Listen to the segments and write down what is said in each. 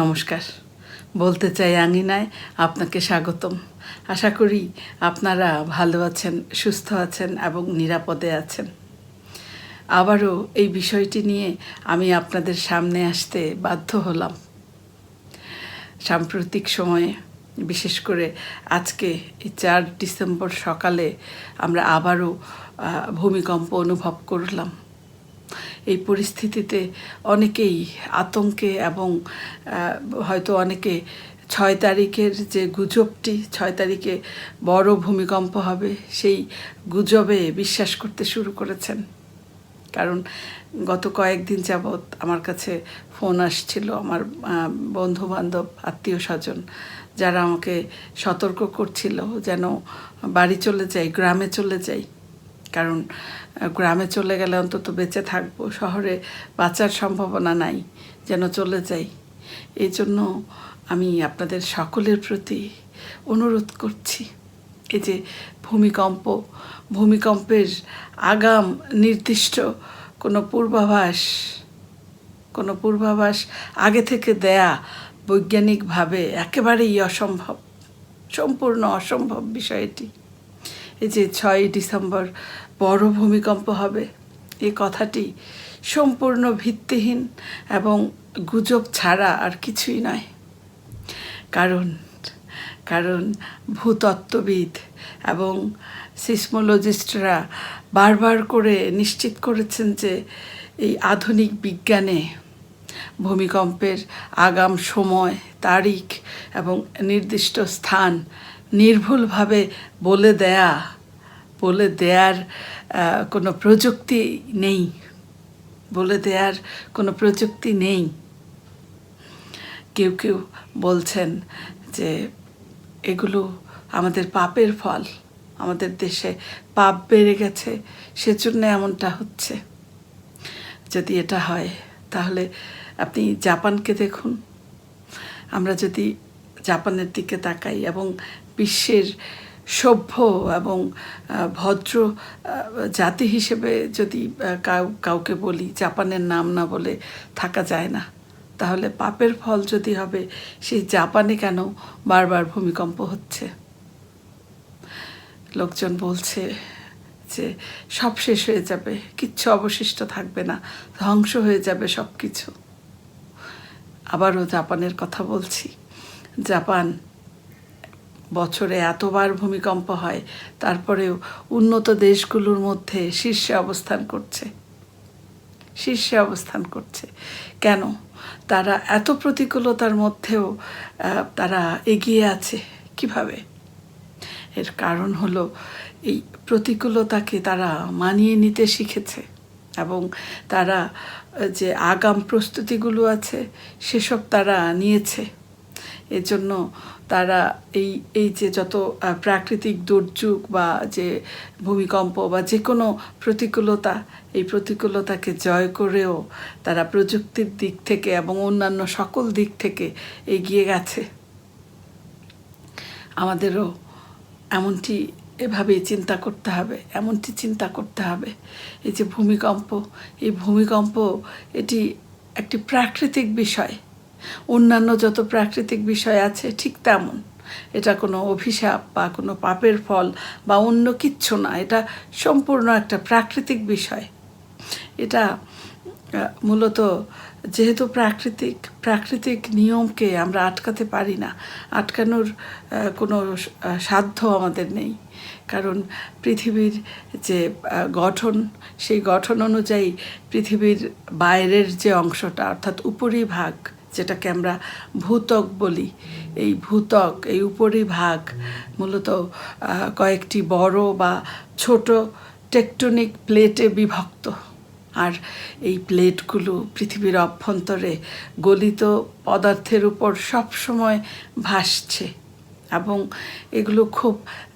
নমস্কার। বলতে চাই আঙিনায় আপনাকে স্বাগতম। আশা করি আপনারা ভালো আছেন, সুস্থ আছেন এবং নিরাপদে আছেন। আবারও এই বিষয়টি নিয়ে আমি আপনাদের সামনে আসতে বাধ্য হলাম। সাম্প্রতিক সময়ে, বিশেষ করে আজকে এই চার ডিসেম্বর সকালে আমরা আবারও ভূমিকম্প অনুভব করলাম। এই পরিস্থিতিতে অনেকেই আতঙ্কে এবং হয়তো অনেকে ছয় তারিখের যে গুজবটি, ছয় তারিখে বড় ভূমিকম্প হবে, সেই গুজবে বিশ্বাস করতে শুরু করেছেন। কারণ গত কয়েকদিন যাবৎ আমার কাছে ফোন আসছিল, আমার বন্ধু বান্ধব আত্মীয় স্বজন, যারা আমাকে সতর্ক করছিল যেন বাড়ি চলে যাই, গ্রামে চলে যাই। কারণ গ্রামে চলে গেলে অন্তত বেঁচে থাকব, শহরে বাঁচার সম্ভাবনা নাই, যেন চলে যাই। এই জন্য আমি আপনাদের সকলের প্রতি অনুরোধ করছি, এই যে ভূমিকম্প, ভূমিকম্পের আগাম নির্দিষ্ট কোনো পূর্বাভাস কোনো পূর্বাভাস আগে থেকে দেয়া বৈজ্ঞানিকভাবে একেবারেই অসম্ভব, সম্পূর্ণ অসম্ভব বিষয়টি। এই যে ছয়ই ডিসেম্বর বড় ভূমিকম্প হবে। এ কথাটি সম্পূর্ণ ভিত্তিহীন এবং গুজব ছাড়া আর কিছুই নয়। কারণ কারণ ভূতত্ত্ববিদ এবং সিসমোলজিস্টরা বারবার করে নিশ্চিত করেছেন যে এই আধুনিক বিজ্ঞানে ভূমিকম্পের আগাম সময়, তারিখ এবং নির্দিষ্ট স্থান নির্ভুলভাবে বলে দেয়া বলে দেয়ার কোনো প্রযুক্তি নেই। বলে দেয়ার কোনো প্রযুক্তি নেই। কেউ কেউ বলছেন যে, এগুলো আমাদের পাপের ফল। আমাদের দেশে পাপ বেড়ে গেছে, সেজন্য এমনটা হচ্ছে। যদি এটা হয়, তাহলে আপনি জাপানকে দেখুন। আমরা যদি জাপানের দিকে তাকাই এবং বিশ্বের সভ্য এবং ভদ্র জাতি হিসেবে যদি কাউ, কাউকে বলি, জাপানের নাম না বলে থাকা যায় না। তাহলে পাপের ফল যদি হবে, সেই জাপানে কেন বারবার ভূমিকম্প হচ্ছে? লোকজন বলছে যে, সব শেষ হয়ে যাবে, কিচ্ছু অবশিষ্ট থাকবে না, ধ্বংস হয়ে যাবে সব কিছু আবারও জাপানের কথা বলছি। জাপান বছরে এতবার ভূমিকম্প হয়, তারপরেও উন্নত দেশগুলোর মধ্যে শীর্ষে অবস্থান করছে। শীর্ষে অবস্থান করছে। কেন? তারা এত প্রতিকূলতার মধ্যেও তারা এগিয়ে আছে কীভাবে? এর কারণ হলো এই প্রতিকূলতাকে তারা মানিয়ে নিতে শিখেছে এবং তারা যে আগাম প্রস্তুতিগুলো আছে, সেসব তারা নিয়েছে। এজন্য তারা এই এই যে যত প্রাকৃতিক দুর্যোগ বা যে ভূমিকম্প বা যে কোনো প্রতিকূলতা, এই প্রতিকূলতাকে জয় করেও তারা প্রযুক্তির দিক থেকে এবং অন্যান্য সকল দিক থেকে এগিয়ে গেছে। আমাদেরও এমনটি এভাবেই চিন্তা করতে হবে, এমনটি চিন্তা করতে হবে। এই যে ভূমিকম্প, এই ভূমিকম্প এটি একটি প্রাকৃতিক বিষয়। অন্যান্য যত প্রাকৃতিক বিষয় আছে, ঠিক তেমন। এটা কোনো অভিশাপ বা কোনো পাপের ফল বা অন্য কিচ্ছু না, এটা সম্পূর্ণ একটা প্রাকৃতিক বিষয়। এটা মূলত যেহেতু প্রাকৃতিক প্রাকৃতিক নিয়মকে আমরা আটকাতে পারি না, আটকানোর কোনো সাধ্য আমাদের নেই। কারণ পৃথিবীর যে গঠন, সেই গঠন অনুযায়ী পৃথিবীর বাইরের যে অংশটা, অর্থাৎ উপরিভাগ যেটাকে আমরা ভূতক বলি। এই ভূতক, এই উপরিভাগ মূলত কয়েকটি বড় বা ছোট টেকটনিক প্লেটে বিভক্ত। আর এই প্লেটগুলো পৃথিবীর অভ্যন্তরে গলিত পদার্থের উপর সবসময় ভাসছে এবং এগুলো খুব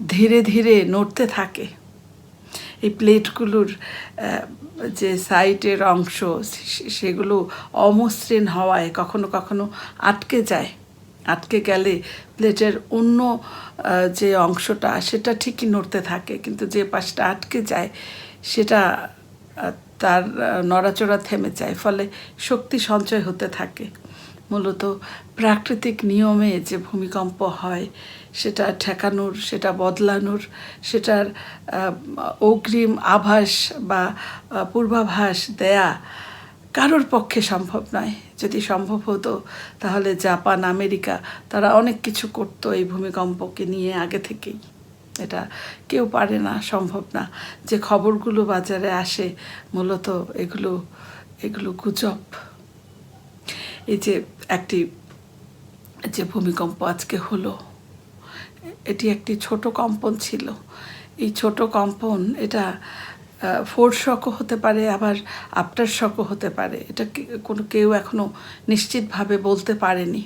ধীরে ধীরে নড়তে থাকে। এই প্লেটগুলোর যে সাইডের অংশ সেগুলো অমসৃণ হওয়ায় কখনো কখনো আটকে যায়। আটকে গেলে প্লেটের অন্য যে অংশটা, সেটা ঠিকই নড়তে থাকে, কিন্তু যে পাশটা আটকে যায়, সেটা তার নড়াচড়া থেমে যায়, ফলে শক্তি সঞ্চয় হতে থাকে। মূলত প্রাকৃতিক নিয়মে যে ভূমিকম্প হয়, সেটা ঠেকানোর, সেটা বদলানোর, সেটার অগ্রিম আভাস বা পূর্বাভাস দেয়া কারোর পক্ষে সম্ভব নয়। যদি সম্ভব হতো, তাহলে জাপান, আমেরিকা, তারা অনেক কিছু করতো এই ভূমিকম্পকে নিয়ে আগে থেকেই। এটা কেউ পারে না, সম্ভব না। যে খবরগুলো বাজারে আসে, মূলত এগুলো এগুলো গুজব। এই যে একটি, যে ভূমিকম্প আজকে হলো, এটি একটি ছোট কম্পন ছিল। এই ছোট কম্পন, এটা ফোর শকও হতে পারে, আবার আফটার শকও হতে পারে। এটা কোনো কেউ এখনও নিশ্চিতভাবে বলতে পারেনি।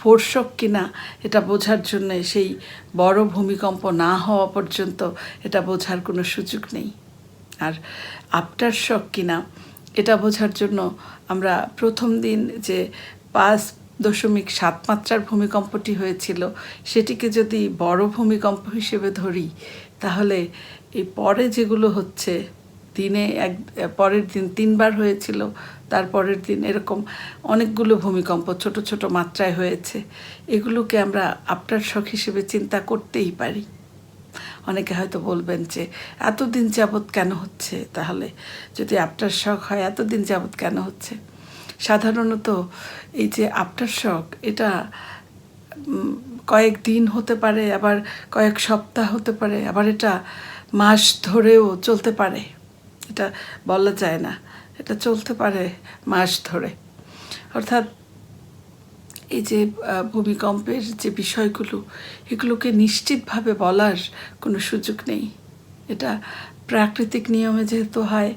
ফোর শক কিনা, এটা বোঝার জন্য সেই বড় ভূমিকম্প না হওয়া পর্যন্ত এটা বোঝার কোনো সুযোগ নেই। আর আফটার শক কিনা এটা বোঝার জন্য আমরা প্রথম দিন যে পাঁচ দশমিক সাত মাত্রার ভূমিকম্পটি হয়েছিল, সেটিকে যদি বড় ভূমিকম্প হিসেবে ধরি, তাহলে এই পরে যেগুলো হচ্ছে, দিনে এক, পরের দিন তিনবার হয়েছিল তারপরের দিন এরকম অনেকগুলো ভূমিকম্প, ছোট ছোট মাত্রায় হয়েছে। এগুলোকে আমরা আফটার শখ হিসেবে চিন্তা করতেই পারি। অনেকে হয়তো বলবেন যে, এতদিন যাবৎ কেন হচ্ছে? তাহলে যদি আফটার শখ হয়, এতদিন যাবৎ কেন হচ্ছে? সাধারণত এই যে আফটার শখ, এটা কয়েক দিন হতে পারে, আবার কয়েক সপ্তাহ হতে পারে, আবার এটা মাস ধরেও চলতে পারে। এটা বলা যায় না। এটা চলতে পারে মাস ধরে। অর্থাৎ এই যে ভূমিকম্পের যে বিষয়গুলো, এগুলোকে নিশ্চিতভাবে বলার কোনো সুযোগ নেই। এটা প্রাকৃতিক নিয়মে যেহেতু হয়,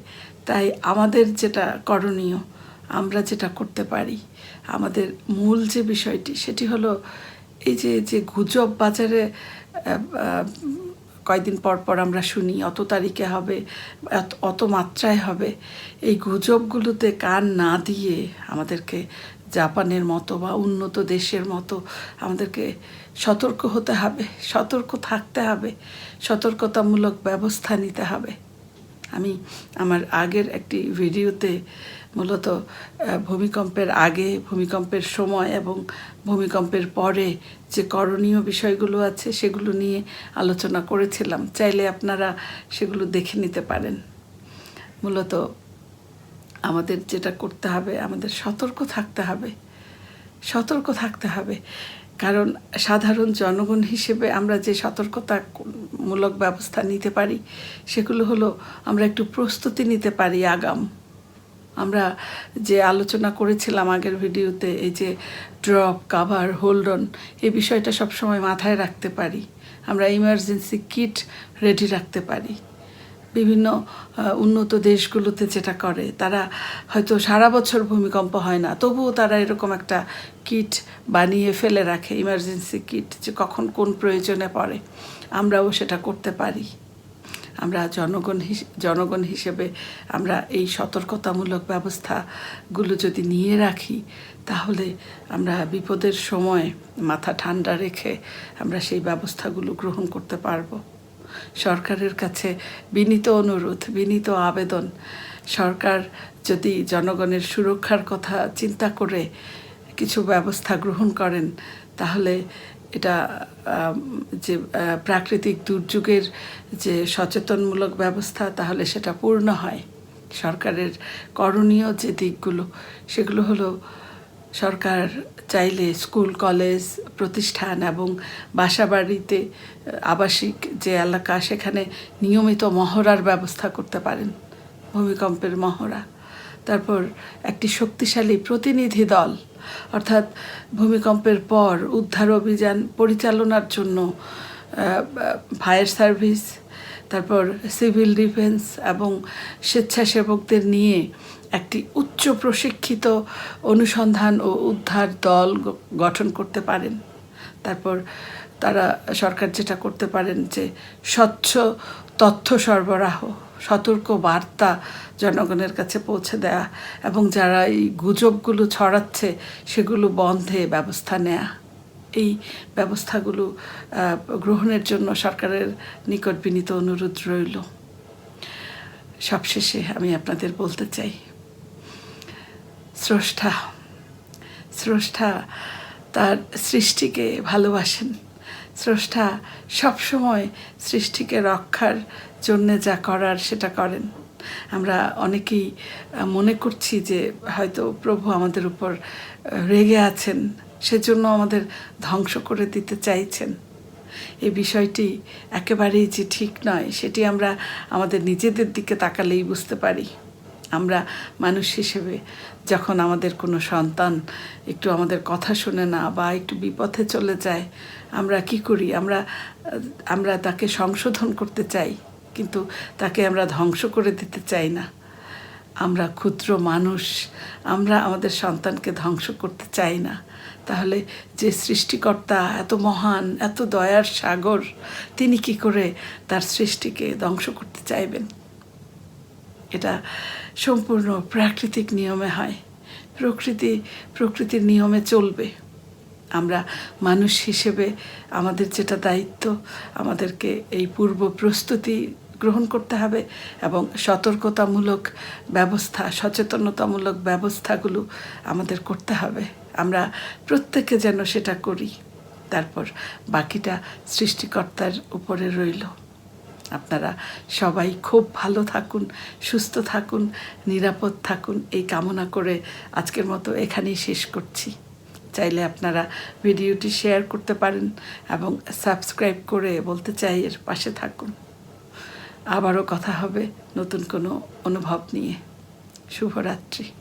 তাই আমাদের যেটা করণীয়, আমরা যেটা করতে পারি। আমাদের মূল যে বিষয়টি, সেটি হলো এই যে যে গুজব বাজারে কয়দিন পর পর আমরা শুনি, অত তারিখে হবে অত মাত্রায় হবে। এই গুজবগুলোতে কান না দিয়ে আমাদেরকে জাপানের মতো বা উন্নত দেশের মতো আমাদেরকে সতর্ক হতে হবে, সতর্ক থাকতে হবে, সতর্কতামূলক ব্যবস্থা নিতে হবে। আমি আমার আগের একটি ভিডিওতে মূলত ভূমিকম্পের আগে, ভূমিকম্পের সময় এবং ভূমিকম্পের পরে যে করণীয় বিষয়গুলো আছে সেগুলো নিয়ে আলোচনা করেছিলাম। চাইলে আপনারা সেগুলো দেখে নিতে পারেন। মূলত আমাদের যেটা করতে হবে, আমাদের সতর্ক থাকতে হবে। সতর্ক থাকতে হবে। কারণ সাধারণ জনগণ হিসেবে আমরা যে সতর্কতামূলক ব্যবস্থা নিতে পারি, সেগুলো হলো আমরা একটু প্রস্তুতি নিতে পারি আগাম। আমরা যে আলোচনা করেছিলাম আগের ভিডিওতে, এই যে ড্রপ, কাভার, হোল্ড অন এই বিষয়টা সবসময় মাথায় রাখতে পারি। আমরা ইমার্জেন্সি কিট রেডি রাখতে পারি। বিভিন্ন উন্নত দেশগুলোতে যেটা করে, তারা হয়তো সারা বছর ভূমিকম্প হয় না, তবুও তারা এরকম একটা কিট বানিয়ে ফেলে রাখে ইমার্জেন্সি কিট যে কখন কোন প্রয়োজনে পড়ে। আমরাও সেটা করতে পারি। আমরা জনগণ জনগণ হিসেবে আমরা এই সতর্কতামূলক ব্যবস্থাগুলো যদি নিয়ে রাখি, তাহলে আমরা বিপদের সময় মাথা ঠান্ডা রেখে আমরা সেই ব্যবস্থাগুলো গ্রহণ করতে পারব। সরকারের কাছে বিনীত অনুরোধ, বিনীত আবেদন। সরকার যদি জনগণের সুরক্ষার কথা চিন্তা করে কিছু ব্যবস্থা গ্রহণ করেন, তাহলে এটা যে প্রাকৃতিক দুর্যোগের যে সচেতনমূলক ব্যবস্থা, তাহলে সেটা পূর্ণ হয়। সরকারের করণীয় যে দিকগুলো, সেগুলো হলো সরকার চাইলে স্কুল, কলেজ, প্রতিষ্ঠান এবং বাসাবাড়িতে আবাসিক যে এলাকা, সেখানে নিয়মিত মহড়ার ব্যবস্থা করতে পারেন। ভূমিকম্পের মহড়া। তারপর একটি শক্তিশালী প্রতিনিধি দল। অর্থাৎ ভূমিকম্পের পর উদ্ধার অভিযান পরিচালনার জন্য ফায়ার সার্ভিস তারপর সিভিল ডিফেন্স এবং স্বেচ্ছাসেবকদের নিয়ে একটি উচ্চ প্রশিক্ষিত অনুসন্ধান ও উদ্ধার দল গঠন করতে পারেন। তারপর তারা সরকার যেটা করতে পারেন যে স্বচ্ছ তথ্য সরবরাহ, সতর্ক বার্তা জনগণের কাছে পৌঁছে দেয়া এবং যারা এই গুজবগুলো ছড়াচ্ছে সেগুলো বন্ধে ব্যবস্থা নেয়া। এই ব্যবস্থাগুলো গ্রহণের জন্য সরকারের নিকট বিনীত অনুরোধ রইল। সবশেষে আমি আপনাদের বলতে চাই, স্রষ্টা স্রষ্টা তার সৃষ্টিকে ভালোবাসেন। স্রষ্টা সবসময় সৃষ্টিকে রক্ষার জন্যে যা করার সেটা করেন। আমরা অনেকেই মনে করছি যে হয়তো প্রভু আমাদের উপর রেগে আছেন সেজন্য আমাদের ধ্বংস করে দিতে চাইছেন। এই বিষয়টি একেবারেই যে ঠিক নয়, সেটি আমরা আমাদের নিজেদের দিকে তাকালেই বুঝতে পারি। আমরা মানুষ হিসেবে যখন আমাদের কোনো সন্তান একটু আমাদের কথা শুনে না বা একটু বিপথে চলে যায়, আমরা কি করি? আমরা আমরা তাকে সংশোধন করতে চাই, কিন্তু তাকে আমরা ধ্বংস করে দিতে চাই না। আমরা ক্ষুদ্র মানুষ, আমরা আমাদের সন্তানকে ধ্বংস করতে চাই না। তাহলে যে সৃষ্টিকর্তা এত মহান, এত দয়ার সাগর, তিনি কি করে তার সৃষ্টিকে ধ্বংস করতে চাইবেন? এটা সম্পূর্ণ প্রাকৃতিক নিয়মে হয়। প্রকৃতি, প্রকৃতির নিয়মে চলবে। আমরা মানুষ হিসেবে আমাদের যেটা দায়িত্ব, আমাদেরকে এই পূর্ব প্রস্তুতি গ্রহণ করতে হবে এবং সতর্কতামূলক ব্যবস্থা, সচেতনতামূলক ব্যবস্থাগুলো আমাদের করতে হবে। আমরা প্রত্যেকে যেন সেটা করি। তারপর বাকিটা সৃষ্টিকর্তার উপরে রইল। আপনারা সবাই খুব ভালো থাকুন, সুস্থ থাকুন, নিরাপদ থাকুন। এই কামনা করে আজকের মতো এখানেই শেষ করছি। চাইলে আপনারা ভিডিওটি শেয়ার করতে পারেন এবং সাবস্ক্রাইব করে বলতে চাই এর পাশে থাকুন। আবারও কথা হবে নতুন কোনো অনুভব নিয়ে। শুভরাত্রি।